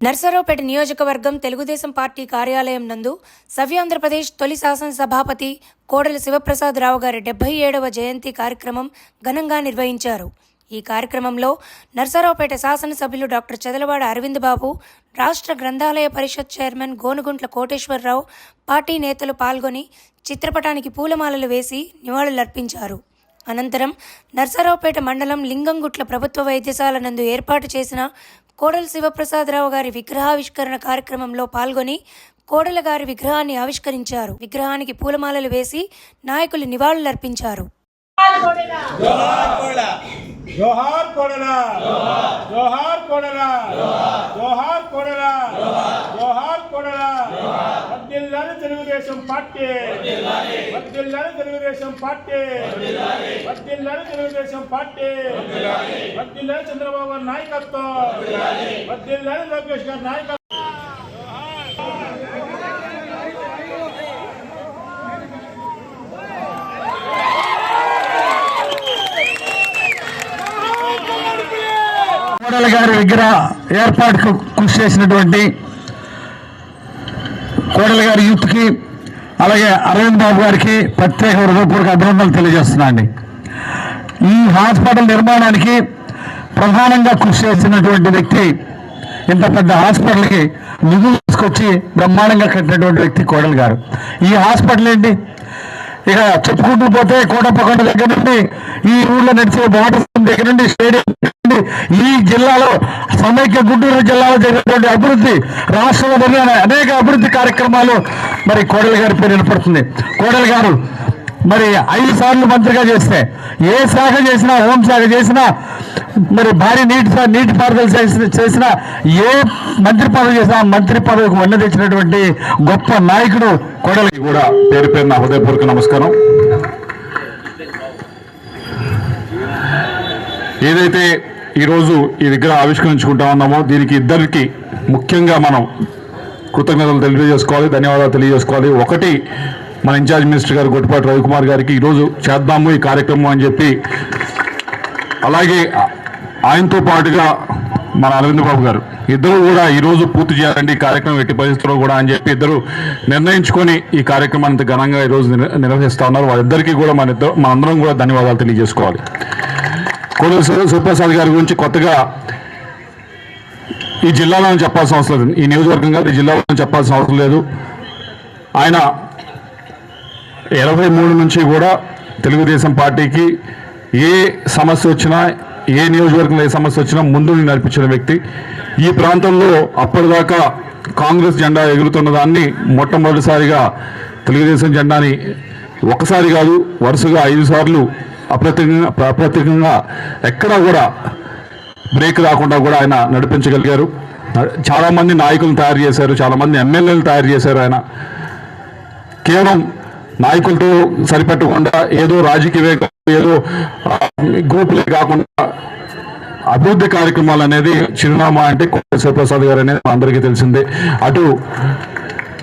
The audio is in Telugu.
నర్సరావుపేట నియోజకవర్గం తెలుగుదేశం పార్టీ కార్యాలయం నందు సవ్యాంధ్రప్రదేశ్ తొలి శాసనసభాపతి కోడెల శివప్రసాదరావు గారి డెబ్బై ఏడవ జయంతి కార్యక్రమం ఘనంగా నిర్వహించారు. ఈ కార్యక్రమంలో నర్సరావుపేట శాసనసభ్యులు డాక్టర్ చదలవాడ అరవింద్ బాబు రాష్ట్ర గ్రంథాలయ పరిషత్ చైర్మన్ గోనుగుంట్ల కోటేశ్వరరావు పార్టీ నేతలు పాల్గొని చిత్రపటానికి పూలమాలలు వేసి నివాళులర్పించారు. అనంతరం నర్సరావుపేట మండలం లింగంగుట్ల ప్రభుత్వ వైద్యశాల నందు ఏర్పాటు చేసిన కోడల శివప్రసాదరావు గారి విగ్రహావిష్కరణ కార్యక్రమంలో పాల్గొని కోడల గారి విగ్రహాన్ని ఆవిష్కరించారు. విగ్రహానికి పూలమాలలు వేసి నాయకులు నివాళులర్పించారు. జోహార్ కొడల. జోహార్ జోహార్ జోహార్ తెలుగుదేశం పార్టీ. వర్దిల్లాలి తెలుగుదేశం పార్టీ. వర్దిల్లాలి తెలుగుదేశం పార్టీ. వర్దిల్లాలి చంద్రబాబు గారి నాయకత్వం. వర్దిల్లాలి లోకేష్ గారి నాయకత్వం. గారి దగ్గర ఏర్పాటుకు కృషి చేసినటువంటి కోడలి గారి యూత్కి అలాగే అరవింద్ బాబు గారికి ప్రత్యేక హృదయపూర్వక అభినందనలు తెలియజేస్తున్నా అండి ఈ హాస్పిటల్ నిర్మాణానికి ప్రధానంగా కృషి చేసినటువంటి వ్యక్తి ఇంత పెద్ద హాస్పిటల్కి నిధులు తీసుకొచ్చి బ్రహ్మాండంగా కట్టినటువంటి వ్యక్తి కోడలు గారు. ఈ హాస్పిటల్ ఏంటి? ఇక చెప్పుకుంటూ పోతే కోటప్పకొండ దగ్గర నుండి ఈ ఊళ్ళో నడిచే వాటర్ దగ్గర నుండి స్టేడియం ఈ జిల్లాలో సమైక్య గుంటూరు జిల్లాలో జరిగినటువంటి అభివృద్ధి రాష్ట్రంలో జరిగిన అనేక అభివృద్ధి కార్యక్రమాలు మరి కోడలి గారి పేరు నిలబడుతుంది. కోడలి గారు మరి ఐదు సార్లు మంత్రిగా చేస్తే ఏ శాఖ చేసినా హోంశాఖ చేసినా మరి భారీ నీటి నీటి పారుదల చేసిన ఏ మంత్రి పదవి చేసినా మంత్రి పదవికి వన్న తెచ్చినటువంటి గొప్ప నాయకుడు కోడలి కూడా పేరు పేరున హృదయపూర్వక నమస్కారం. ఏదైతే ఈరోజు ఈ విగ్రహం ఆవిష్కరించుకుంటా ఉన్నామో. దీనికి ఇద్దరికి ముఖ్యంగా మనం కృతజ్ఞతలు తెలియజేసుకోవాలి ధన్యవాదాలు తెలియజేసుకోవాలి. ఒకటి మన ఇన్ఛార్జ్ మినిస్టర్ గారు గొట్టిపాటి రవికుమార్ గారికి ఈరోజు చేద్దాము ఈ కార్యక్రమం అని చెప్పి. అలాగే ఆయనతో పాటుగా మన అరవింద్ బాబు గారు. ఇద్దరు కూడా ఈరోజు పూర్తి చేయాలండి ఈ కార్యక్రమం ఎట్టి పరిస్థితుల్లో కూడా అని చెప్పి ఇద్దరు నిర్ణయించుకొని ఈ కార్యక్రమాన్ని ఘనంగా ఈరోజు నిర్- నిర్వహిస్తా ఉన్నారు. వాళ్ళిద్దరికీ కూడా మన ఇద్దరు మనందరం కూడా ధన్యవాదాలు తెలియజేసుకోవాలి. కోడెల సు- గారి గురించి కొత్తగా ఈ జిల్లాలో చెప్పాల్సిన అవసరం లేదు. ఈ నియోజకవర్గం కాదు ఈ జిల్లాలో చెప్పాల్సిన అవసరం లేదు. ఆయన ఇరవై మూడు నుంచి కూడా తెలుగుదేశం పార్టీకి ఏ సమస్య వచ్చినా ఏ నియోజకవర్గంలో ఏ సమస్య వచ్చినా ముందు నడిపించిన వ్యక్తి. ఈ ప్రాంతంలో అప్పటిదాకా కాంగ్రెస్ జెండా ఎగురుతున్న దాన్ని మొట్టమొదటిసారిగా తెలుగుదేశం జెండాని ఒకసారి కాదు వరుసగా ఐదు సార్లు అప్రత్యేకంగా అప్రత్యేకంగా ఎక్కడా కూడా బ్రేక్ రాకుండా కూడా ఆయన నడిపించగలిగారు. చాలామంది నాయకులను తయారు చేశారు చాలా మంది ఎమ్మెల్యేలు తయారు చేశారు ఆయన. కేవలం నాయకులతో సరిపెట్టకుండా ఏదో రాజకీయ ఏదో గ్రూపులే కాకుండా అభివృద్ధి కార్యక్రమాలు అనేది చిరునామా అంటే కోటేశ్వర ప్రసాద్ గారు అనేది అందరికీ తెలిసిందే. అటు